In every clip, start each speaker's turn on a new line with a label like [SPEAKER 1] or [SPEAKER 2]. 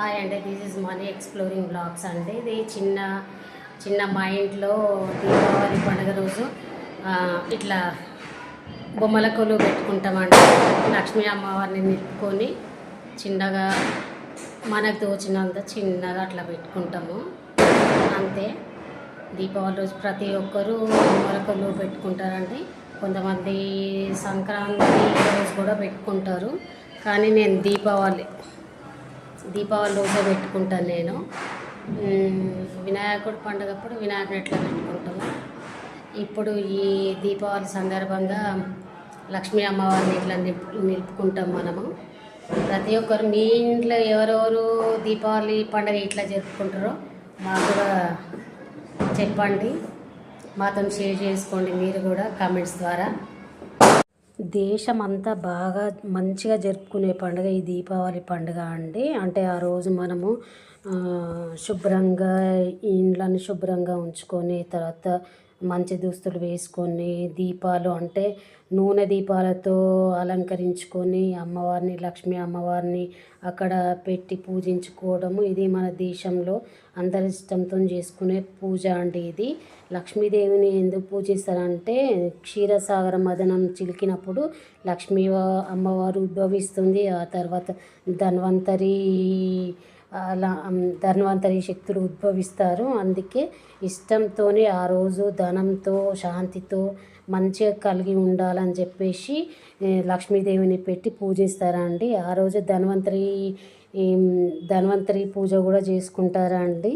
[SPEAKER 1] Hi అండి this is Mani exploring vlogs అండి ఇది చిన్న చిన్న మా ఇంట్లో దీపావళి పండుగ రోజు ఇట్లా బొమ్మల కొలు పెట్టుకుంటామండి. లక్ష్మీ అమ్మవారిని నిలుపుకొని చిన్నగా మనకు తోచినంత చిన్నగా అట్లా పెట్టుకుంటాము. అంతే. దీపావళి రోజు ప్రతి ఒక్కరూ బొమ్మల కొలు పెట్టుకుంటారండి. కొంతమంది సంక్రాంతి రోజు కూడా పెట్టుకుంటారు. కానీ నేను దీపావళి దీపావళి రోజే పెట్టుకుంటాను నేను. వినాయకుడు వినాయకుడి పండుగప్పుడు వినాయకుడు ఎట్లా పెట్టుకుంటాము? ఇప్పుడు ఈ దీపావళి సందర్భంగా లక్ష్మీ అమ్మవారిని ఇట్లా నిలుపు నిలుపుకుంటాం మనము. ప్రతి ఒక్కరు మీ ఇంట్లో ఎవరెవరు దీపావళి పండుగ ఇట్లా జరుపుకుంటారో మాకు కూడా చెప్పండి. మాతో షేర్ చేసుకోండి. మీరు కూడా కామెంట్స్ ద్వారా దేశం అంతా బాగా మంచిగా జరుపుకునే పండుగ ఈ దీపావళి పండుగ అండి. అంటే ఆ రోజు మనము శుభ్రంగా ఇండ్లను శుభ్రంగా ఉంచుకొని తర్వాత మంచి దుస్తులు వేసుకొని దీపాలు అంటే నూనె దీపాలతో అలంకరించుకొని అమ్మవారిని లక్ష్మీ అమ్మవారిని అక్కడ పెట్టి పూజించుకోవడము ఇది మన దేశంలో అందరి ఇష్టంతో చేసుకునే పూజ అండి ఇది. లక్ష్మీదేవిని ఎందుకు పూజిస్తారంటే క్షీరసాగర మదనం చిలికినప్పుడు లక్ష్మీ అమ్మవారు ఉద్భవిస్తుంది ఆ తర్వాత ధన్వంతరి అలా ధన్వంతరి శక్తులు ఉద్భవిస్తారు. అందుకే ఇష్టంతోనే ఆ రోజు ధనంతో శాంతితో మంచిగా కలిగి ఉండాలని చెప్పేసి లక్ష్మీదేవిని పెట్టి పూజిస్తారా అండి ఆ రోజు ధన్వంతరి ధన్వంతరి పూజ కూడా చేసుకుంటారా అండి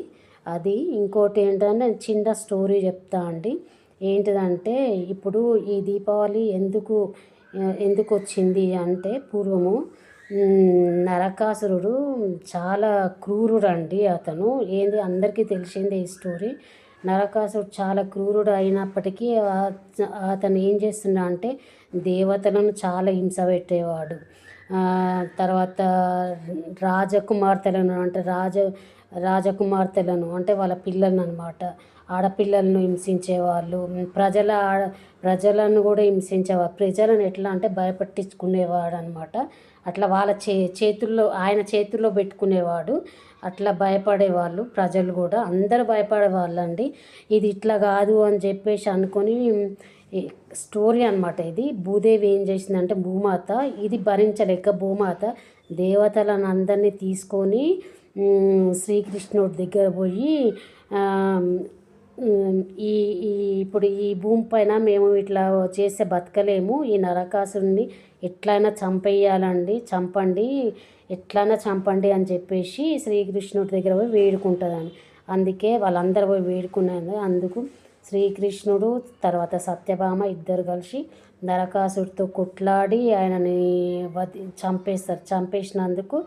[SPEAKER 1] అది ఇంకోటి ఏంటంటే చిన్న స్టోరీ చెప్తా అండి. ఏంటిదంటే ఇప్పుడు ఈ దీపావళి ఎందుకు ఎందుకు వచ్చింది అంటే పూర్వము నరకాసురుడు చాలా క్రూరుడు అండి అతను. ఏంది? అందరికీ తెలిసిందే ఈ స్టోరీ. నరకాసురుడు చాలా క్రూరుడు అయినప్పటికీ అతను ఏం చేస్తున్నా అంటే దేవతలను చాలా హింస పెట్టేవాడు. తర్వాత రాజకుమార్తెలను అంటే రాజ రాజకుమార్తెలను అంటే వాళ్ళ పిల్లలను అనమాట ఆడపిల్లలను హింసించేవాళ్ళు ప్రజల ఆడ ప్రజలను కూడా హింసించేవారు. ప్రజలను ఎట్లా అంటే భయపెట్టించుకునేవాడు అనమాట అట్లా వాళ్ళ చే చేతుల్లో ఆయన చేతుల్లో పెట్టుకునేవాడు. అట్లా భయపడేవాళ్ళు ప్రజలు కూడా. అందరూ భయపడేవాళ్ళండి. ఇది ఇట్లా కాదు అని చెప్పేసి అనుకొని స్టోరీ అనమాట ఇది. భూదేవి ఏం చేసిందంటే భూమాత ఇది భరించలేక భూమాత దేవతలను అందరినీ తీసుకొని శ్రీకృష్ణుడి దగ్గర పోయి ఈ ఈ ఇప్పుడు ఈ భూమి పైన మేము ఇట్లా చేస్తే బతకలేము. ఈ నరకాసుడిని ఎట్లయినా చంపేయాలండి చంపండి ఎట్లైనా చంపండి అని చెప్పేసి శ్రీకృష్ణుడి దగ్గర పోయి వేడుకుంటుందని అందుకే వాళ్ళందరూ పోయి వేడుకున్నారు అందుకు శ్రీకృష్ణుడు తర్వాత సత్యభామ ఇద్దరు కలిసి నరకాసుడితో కొట్లాడి ఆయనని వధి చంపేస్తారు. చంపేసినందుకు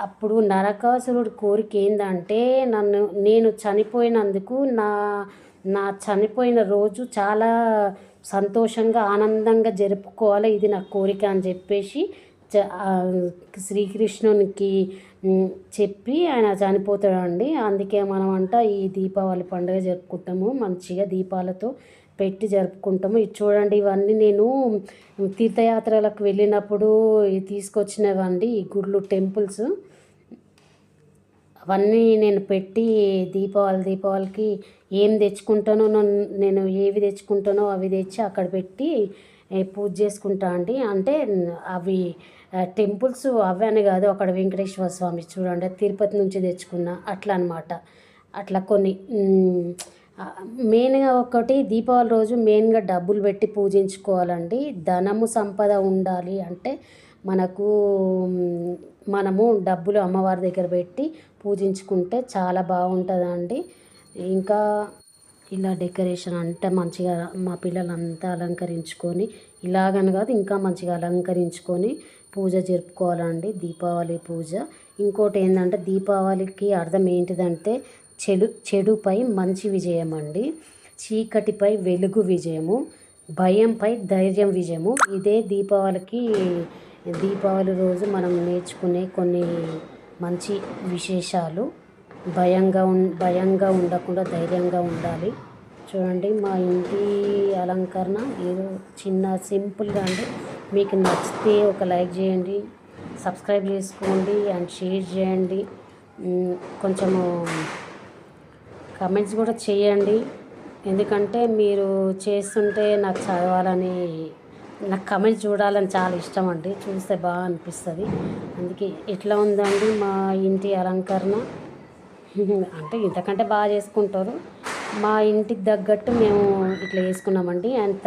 [SPEAKER 1] అప్పుడు నరకాసురుడు కోరిక ఏంటంటే నన్ను నేను చనిపోయినందుకు నా నా చనిపోయిన రోజు చాలా సంతోషంగా ఆనందంగా జరుపుకోవాలి ఇది నా కోరిక అని చెప్పేసి శ్రీకృష్ణునికి చెప్పి ఆయన చనిపోతాడండి. అందుకే మనం అంట ఈ దీపావళి పండుగ జరుపుకుంటాము. మంచిగా దీపాలతో పెట్టి జరుపుకుంటాము. ఇది చూడండి ఇవన్నీ నేను తీర్థయాత్రలకు వెళ్ళినప్పుడు తీసుకొచ్చినవండి ఈ గుళ్ళు టెంపుల్స్. అవన్నీ నేను పెట్టి దీపావళి దీపావళికి ఏం తెచ్చుకుంటానో నన్ను- నేను ఏవి తెచ్చుకుంటానో అవి తెచ్చి అక్కడ పెట్టి పూజ చేసుకుంటా అండి. అంటే అవి టెంపుల్స్ అవే అని కాదు అక్కడ వెంకటేశ్వర స్వామి చూడండి తిరుపతి నుంచి తెచ్చుకున్న అట్లా అనమాట అట్లా కొన్ని మెయిన్గా ఒకటి దీపావళి రోజు మెయిన్గా డబ్బులు పెట్టి పూజించుకోవాలండి. ధనము సంపద ఉండాలి అంటే మనకు మనము డబ్బులు అమ్మవారి దగ్గర పెట్టి పూజించుకుంటే చాలా బాగుంటుందండి. ఇంకా ఇలా డెకరేషన్ అంటే మంచిగా మా పిల్లలంతా అలంకరించుకొని ఇలాగని కాదు ఇంకా మంచిగా అలంకరించుకొని పూజ జరుపుకోవాలండి దీపావళి పూజ. ఇంకోటి ఏంటంటే దీపావళికి అర్థం ఏంటిదంటే చెడు చెడుపై మంచి విజయం అండి చీకటిపై వెలుగు విజయము భయంపై ధైర్యం విజయము. ఇదే దీపావళికి దీపావళి రోజు మనం నేర్చుకునే కొన్ని మంచి విశేషాలు. భయంగా ఉం భయంగా ఉండకుండా ధైర్యంగా ఉండాలి. చూడండి మా ఇంటి అలంకరణ ఏదో చిన్న సింపుల్గా అండి మీకు నచ్చితే ఒక లైక్ చేయండి సబ్స్క్రైబ్ చేసుకోండి అండ్ షేర్ చేయండి. కొంచెము కమెంట్స్ కూడా చేయండి. ఎందుకంటే మీరు చేస్తుంటే నాకు చదవాలని నాకు కమెంట్స్ చూడాలని చాలా ఇష్టం అండి. చూస్తే బాగా అనిపిస్తుంది. అందుకే ఎట్లా ఉందండి మా ఇంటి అలంకరణ? అంటే ఇంతకంటే బాగా చేసుకుంటారు. మా ఇంటికి తగ్గట్టు మేము ఇట్లా చేసుకున్నామండి. అంత